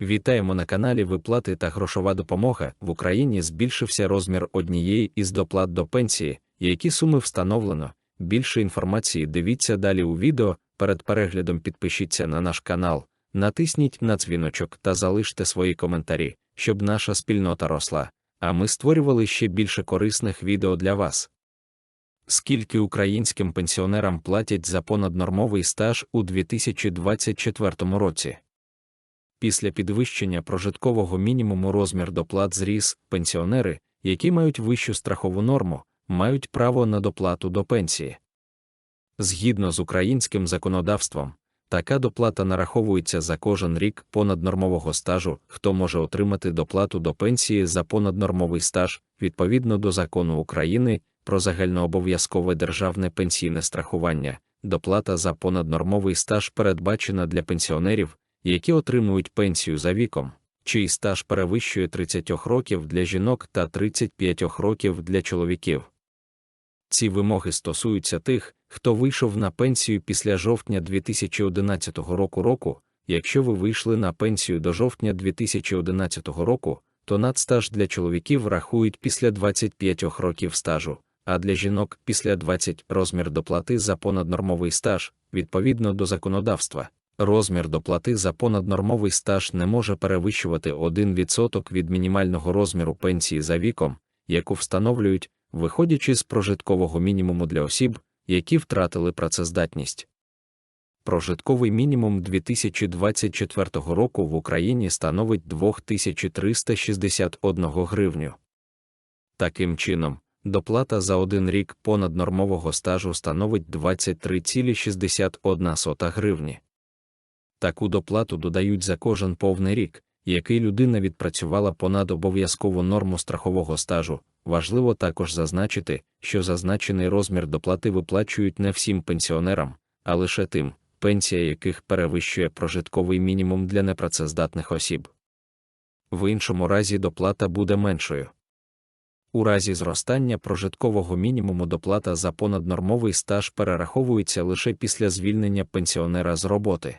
Вітаємо на каналі Виплати та грошова допомога. В Україні збільшився розмір однієї із доплат до пенсії, які суми встановлено. Більше інформації дивіться далі у відео. Перед переглядом підпишіться на наш канал, натисніть на дзвіночок та залиште свої коментарі, щоб наша спільнота росла, а ми створювали ще більше корисних відео для вас. Скільки українським пенсіонерам платять за понаднормовий стаж у 2024 році? Після підвищення прожиткового мінімуму розмір доплат зріс, пенсіонери, які мають вищу страхову норму, мають право на доплату до пенсії. Згідно з українським законодавством, така доплата нараховується за кожен рік понаднормового стажу, хто може отримати доплату до пенсії за понаднормовий стаж відповідно до закону України про загальнообов'язкове державне пенсійне страхування. Доплата за понаднормовий стаж передбачена для пенсіонерів, які отримують пенсію за віком, чий стаж перевищує 30 років для жінок та 35 років для чоловіків. Ці вимоги стосуються тих, хто вийшов на пенсію після жовтня 2011 року року. Якщо ви вийшли на пенсію до жовтня 2011 року, то надстаж для чоловіків рахують після 25 років стажу, а для жінок після 20 розмір доплати за понаднормовий стаж, відповідно до законодавства. Розмір доплати за понаднормовий стаж не може перевищувати 1% від мінімального розміру пенсії за віком, яку встановлюють, виходячи з прожиткового мінімуму для осіб, які втратили працездатність. Прожитковий мінімум 2024 року в Україні становить 2361 гривню. Таким чином, доплата за один рік понаднормового стажу становить 23,61 гривні. Таку доплату додають за кожен повний рік, який людина відпрацювала понад обов'язкову норму страхового стажу. Важливо також зазначити, що зазначений розмір доплати виплачують не всім пенсіонерам, а лише тим, пенсія яких перевищує прожитковий мінімум для непрацездатних осіб. В іншому разі доплата буде меншою. У разі зростання прожиткового мінімуму доплата за понаднормовий стаж перераховується лише після звільнення пенсіонера з роботи.